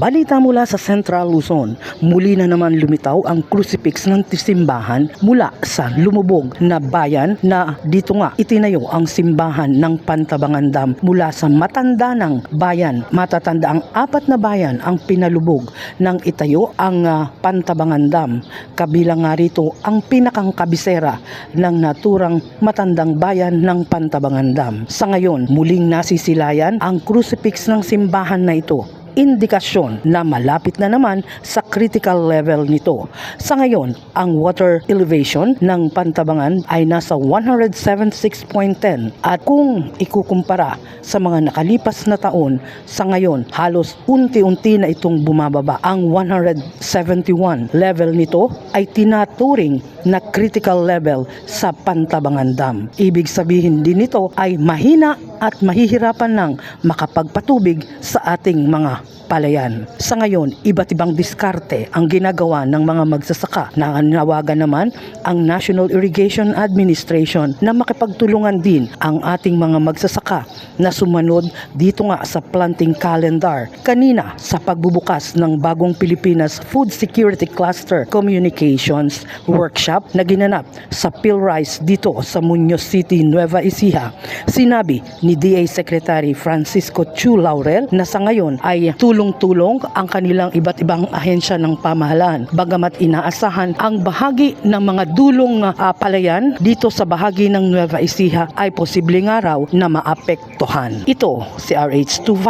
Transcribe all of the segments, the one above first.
Balita mula sa Central Luzon, muli na naman lumitaw ang crucifix ng simbahan mula sa lumubog na bayan na dito nga itinayo ang simbahan ng Pantabangan Dam mula sa matanda ng bayan. Matatanda ang apat na bayan ang pinalubog ng itayo ang ah, Pantabangan Dam. Kabilang nga rito ang pinakang kabisera ng naturang matandang bayan ng Pantabangan Dam. Sa ngayon, muling nasisilayan ang crucifix ng simbahan na ito indikasyon na malapit na naman sa critical level nito. Sa ngayon, ang water elevation ng Pantabangan ay nasa 176.10 at kung ikukumpara sa mga nakalipas na taon, sa ngayon halos unti-unti na itong bumababa. Ang 171 level nito ay tinaturing na critical level sa Pantabangan Dam. Ibig sabihin din nito ay mahina at mahihirapan ng makapagpatubig sa ating mga palayan. Sa ngayon, iba't ibang diskarte ang ginagawa ng mga magsasaka. Nanawagan naman ang National Irrigation Administration na makipagtulungan din ang ating mga magsasaka na sumanod dito nga sa planting calendar. Kanina sa pagbubukas ng bagong Pilipinas Food Security Cluster Communications Workshop na ginanap sa Pilrice dito sa Muñoz City, Nueva Ecija, sinabi ni DA Secretary Francisco Chu Laurel na sa ngayon ay tulong-tulong ang kanilang iba't ibang ahensya ng pamahalaan. Bagamat inaasahan ang bahagi ng mga dulong ah, palayan dito sa bahagi ng Nueva Ecija ay posibleng araw na maapektuhan. Ito si RH25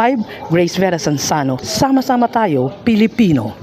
Grace Vera Sansano. Sama-sama tayo, Pilipino.